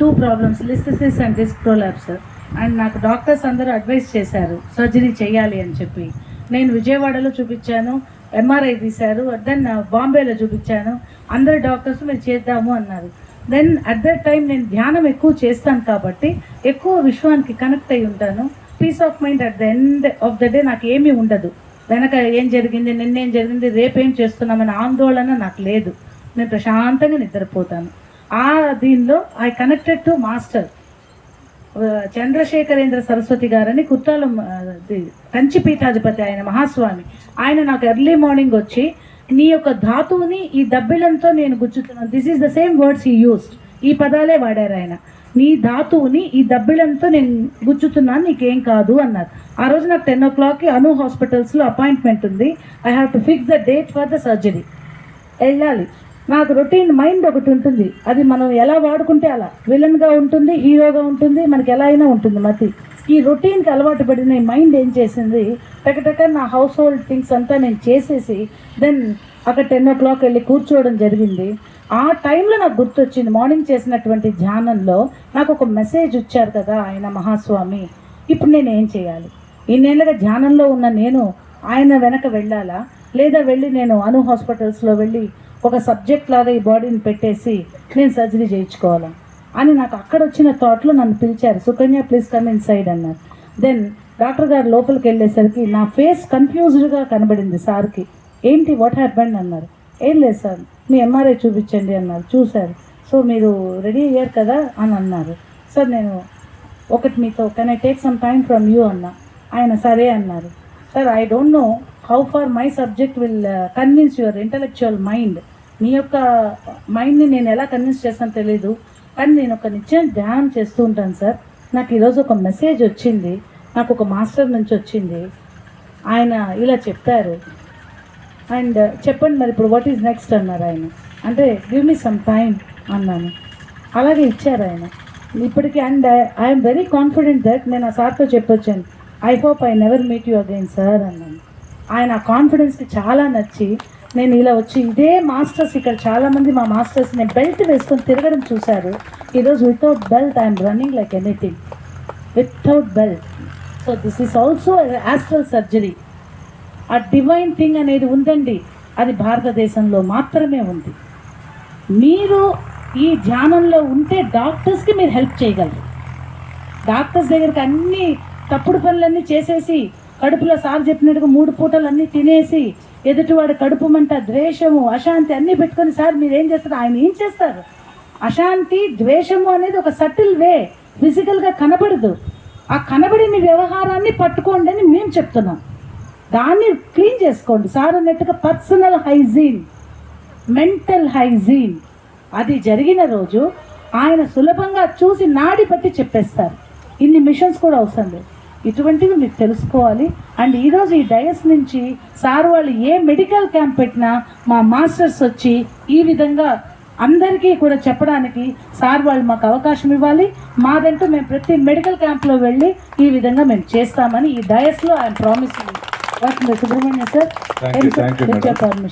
Two problems listhesis and disc prolapse and నాకు doctors అందరూ advice చేశారు సర్జరీ చేయాలి అని చెప్పి. నేను విజయవాడలో చూపించాను ఎంఆర్ఐ తీశారు దెన్ బాంబేలో చూపించాను. అందరు డాక్టర్స్ మీరు చేద్దాము అన్నారు. దెన్ అట్ దట్ టైం నేను ధ్యానం ఎక్కువ చేస్తాను కాబట్టి ఎక్కువ విశ్వానికి కనెక్ట్ అయి ఉంటాను. Peace of mind at the end of the day నాకు ఏమీ ఉండదు. వెనక ఏం జరిగింది నిన్నేం జరిగింది రేపేం చేస్తున్నామనే ఆందోళన నాకు లేదు. నేను ప్రశాంతంగా నిద్రపోతాను. ఆ దీనిలో I connected to master Chandrashekharendra Saraswati గారని కుత్తాలం ఆ, కంచి పీఠాధిపతి ఆయన మహాస్వామి. ఆయన నాకు ఎర్లీ మార్నింగ్ వచ్చి నీ యొక్క ధాతువుని ఈ దబ్బిలంతో నేను గుచ్చుతున్నాను. This is the same words I used ఈ పదాలే వాడారు ఆయన. నీ ధాతువుని ఈ దబ్బిలంతో నేను గుచ్చుతున్నాను నీకేం కాదు అన్నారు. ఆ రోజు నాకు టెన్ ఓ క్లాక్కి అను హాస్పిటల్స్లో అపాయింట్మెంట్ ఉంది. I have to fix the date for the surgery వెళ్ళాలి. నాకు రొటీన్ మైండ్ ఒకటి ఉంటుంది. అది మనం ఎలా వాడుకుంటే అలా. విలన్గా ఉంటుంది హీరోగా ఉంటుంది మనకి ఎలా అయినా ఉంటుంది మతి. ఈ రొటీన్కి అలవాటు పడిన ఈ మైండ్ ఏం చేసింది? టకటక నా హౌస్ హోల్డ్ థింగ్స్ అంతా నేను చేసేసి దెన్ అక్కడ టెన్ ఓ క్లాక్ వెళ్ళి కూర్చోవడం జరిగింది. ఆ టైంలో నాకు గుర్తొచ్చింది మార్నింగ్ చేసినటువంటి ధ్యానంలో నాకు ఒక మెసేజ్ ఇచ్చారు కదా ఆయన మహాస్వామి. ఇప్పుడు నేను ఏం చేయాలి? ఇన్నేళ్ళగా ధ్యానంలో ఉన్న నేను ఆయన వెనక వెళ్ళాలా? లేదా వెళ్ళి నేను అను హాస్పిటల్స్లో వెళ్ళి ఒక సబ్జెక్ట్ లాగా ఈ బాడీని పెట్టేసి నేను సర్జరీ చేయించుకోవాలా? అని నాకు అక్కడ వచ్చిన థాట్లో నన్ను పిలిచారు. Sukanya please come inside అన్నారు. దెన్ డాక్టర్ గారు లోపలికి వెళ్ళేసరికి నా ఫేస్ కన్ఫ్యూజ్డ్గా కనబడింది సార్కి. ఏంటి వాట్ హ్యాపెండ్ అన్నారు. ఏం లేదు సార్ మీ ఎంఆర్ఐ చూపించండి అన్నారు. చూశారు. సో మీరు రెడీ అయ్యారు కదా? అని అన్నారు. సార్ నేను ఒకటి మీతో can I take some time from you అన్న. ఆయన సరే అన్నారు. Sir I don't know how far my subject will convince your intellectual mind మీ యొక్క మైండ్ని నేను ఎలా కన్విన్స్ చేస్తానో తెలీదు. కానీ నేను ఒక నిత్యం ధ్యానం చేస్తూ ఉంటాను సార్. నాకు ఈరోజు ఒక మెసేజ్ వచ్చింది. నాకు ఒక మాస్టర్ నుంచి వచ్చింది. ఆయన ఇలా చెప్పారు. అండ్ చెప్పండి మరి ఇప్పుడు వాట్ ఈజ్ నెక్స్ట్ అన్నారు ఆయన. అంటే గివ్ మీ సమ్ టైం అన్నాను. అలాగే ఇచ్చారు ఆయన. ఇప్పటికీ and I'm very confident that నేను ఆ సార్తో చెప్పొచ్చాను. I hope I never meet you again sir అన్నాను. ఆయన ఆ కాన్ఫిడెన్స్కి చాలా నచ్చి నేను ఇలా వచ్చి ఇదే మాస్టర్స్ ఇక్కడ చాలామంది మా మాస్టర్స్ నేను బెల్ట్ వేసుకొని తిరగడం చూశారు. ఈరోజు without belt I'm running like anything without belt so this is also astral surgery ఆ డివైన్ థింగ్ అనేది ఉందండి. అది భారతదేశంలో మాత్రమే ఉంది. మీరు ఈ ధ్యానంలో ఉంటే డాక్టర్స్కి మీరు హెల్ప్ చేయగలరు. డాక్టర్స్ దగ్గరికి అన్ని తప్పుడు పనులన్నీ చేసేసి కడుపులో సార్ చెప్పినట్టుగా మూడు పూటలు అన్నీ తినేసి ఎదుటివాడు కడుపు మంట ద్వేషము అశాంతి అన్నీ పెట్టుకొని సార్ మీరు ఏం చేస్తారు? ఆయన ఏం చేస్తారు? అశాంతి ద్వేషము అనేది ఒక సటిల్ వే. ఫిజికల్గా కనబడదు. ఆ కనబడిన వ్యవహారాన్ని పట్టుకోండి అని మేము చెప్తున్నాం. దాన్ని క్లీన్ చేసుకోండి. సార్ అన్నట్టుగా పర్సనల్ హైజీన్ మెంటల్ హైజీన్. అది జరిగిన రోజు ఆయన సులభంగా చూసి నాడి పట్టి చెప్పేస్తారు. ఇన్ని మిషన్స్ కూడా అవసరం లేదు. ఇటువంటివి మీకు తెలుసుకోవాలి. అండ్ ఈరోజు ఈ డయస్ నుంచి సార్ వాళ్ళు ఏ మెడికల్ క్యాంప్ పెట్టినా మా మాస్టర్స్ వచ్చి ఈ విధంగా అందరికీ కూడా చెప్పడానికి సార్ వాళ్ళు మాకు అవకాశం ఇవ్వాలి. మాదంటూ మేము ప్రతి మెడికల్ క్యాంప్లో వెళ్ళి ఈ విధంగా మేము చేస్తామని ఈ డయస్లో I'm promising. Subrahmanya sir. Permission